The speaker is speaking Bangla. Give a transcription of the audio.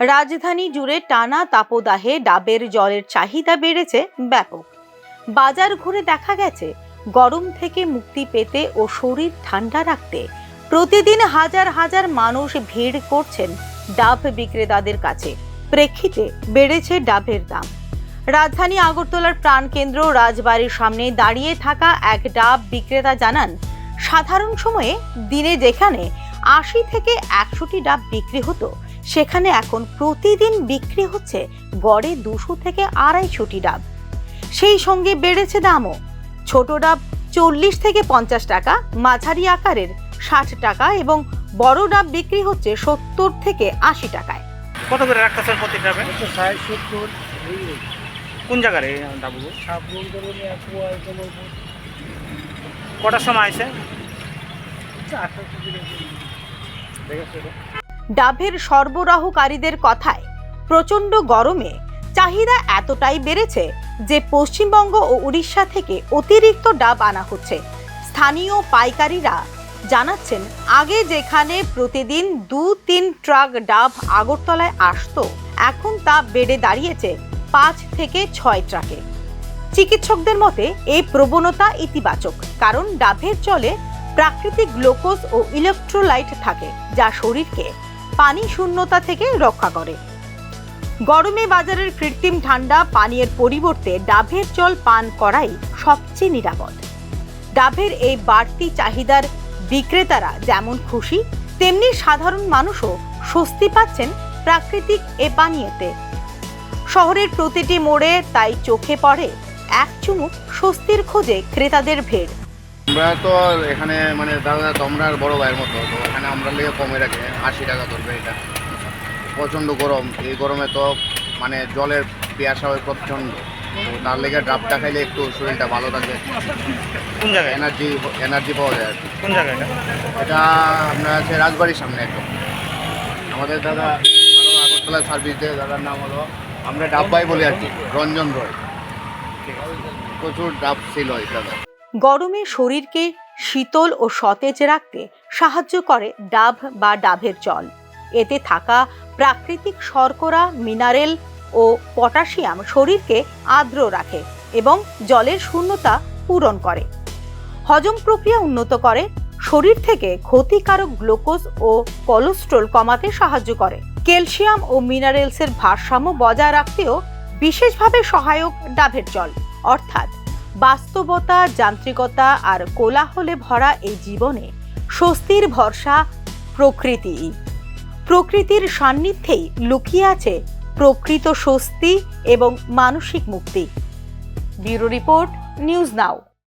রাজধানী জুড়ে টানা তাপদাহে ডাবের জলের চাহিদা বেড়েছে ব্যাপক। বাজার ঘুরে দেখা গেছে, গরম থেকে মুক্তি পেতে ও শরীর ঠান্ডা রাখতে প্রতিদিন হাজার হাজার মানুষ ভিড় করছেন ডাব বিক্রেতাদের কাছে। প্রেক্ষিতে বেড়েছে ডাবের দাম। রাজধানী আগরতলার প্রাণকেন্দ্র রাজবাড়ির সামনে দাঁড়িয়ে থাকা এক ডাব বিক্রেতা জানান, সাধারণ সময়ে দিনে যেখানে আশি থেকে একশোটি ডাব বিক্রি হতো সেখানে এখন প্রতিদিন বিক্রি হচ্ছে গড়ে দুশো থেকে আড়াইশোটি ডাব। সেই সঙ্গে বেড়েছে দামও। ছোট ডাব চল্লিশ থেকে পঞ্চাশ টাকা মাঝারি আকারের ষাট টাকা এবং বড় ডাব বিক্রি হচ্ছে সত্তর থেকে আশি টাকায়। কত করে রাখতেছেন প্রতি ডাবে? কোন ডাবগুলো? কটার সময় আছে ডাবের সরবরাহকারীদের কথায়, প্রচণ্ড গরমে চাহিদা এতটাই বেড়েছে যে পশ্চিমবঙ্গ ও উড়িষ্যা থেকে অতিরিক্ত ডাব আনা হচ্ছে। স্থানীয় পাইকারীরা জানাচ্ছেন, আগে যেখানে প্রতিদিন দু তিন ট্রাক ডাব আগরতলায় আসতো, এখন তা বেড়ে দাঁড়িয়েছে পাঁচ থেকে ছয় ট্রাকে। চিকিৎসকদের মতে, এই প্রবণতা ইতিবাচক, কারণ ডাবের জলে প্রাকৃতিক গ্লুকোজ ও ইলেকট্রোলাইট থাকে, যা শরীরকে পানি শূন্যতা থেকে রক্ষা করে। গরমে বাজারের কৃত্রিম ঠান্ডা পানীয়ের পরিবর্তে ডাভের জল পান করাই সবচেয়ে নিরাপদ। ডাভের এই বাড়তি চাহিদার বিক্রেতারা যেমন খুশি, তেমনি সাধারণ মানুষও স্বস্তি পাচ্ছেন প্রাকৃতিক এ পানীয়তে। শহরের প্রতিটি মোড়ে তাই চোখে পড়ে এক চুমুক স্বস্তির খোঁজে ক্রেতাদের ভিড়। আমরা তো এখানে মানে দাদা তোমরা বড় ভাইয়ের মতো তো এখানে আমরা লেগে কমে রাখে আশি টাকা ধরবে এটা। প্রচণ্ড গরম এই গরমে তো মানে জলের পিয়াসা হয় প্রচণ্ড। তার লেগে ড্রাফটা খাইলে একটু শরীরটা ভালো থাকে। কোন জায়গায়? এনার্জি এনার্জি পাওয়া যায় আর কি। কোন জায়গায় এটা? আপনার আছে রাজবাড়ির সামনে একদম। আমাদের দাদা আগরতলা সার্ভিস দেয় দাদার নাম হলো আমরা ডাব্বাই বলি আর কি রঞ্জন রয়। প্রচুর ডাব ছিল এই দাদা গরমে শরীরকে শীতল ও সতেজ রাখতে সাহায্য করে ডাব বা ডাবের জল। এতে থাকা প্রাকৃতিক শর্করা, মিনারেল ও পটাশিয়াম শরীরকে আর্দ্র রাখে এবং জলের শূন্যতা পূরণ করে। হজম প্রক্রিয়া উন্নত করে, শরীর থেকে ক্ষতিকারক গ্লুকোজ ও কোলেস্ট্রল কমাতে সাহায্য করে। ক্যালসিয়াম ও মিনারেলসের ভারসাম্য বজায় রাখতেও বিশেষভাবে সহায়ক ডাবের জল, অর্থাৎ বাস্তবতা, যান্ত্রিকতা আর কোলাহলে ভরা এই জীবনে স্বস্তির ভরসা প্রকৃতি। প্রকৃতির সান্নিধ্যেই লুকিয়ে আছে প্রকৃত স্বস্তি এবং মানসিক মুক্তি। Bureau report, news now.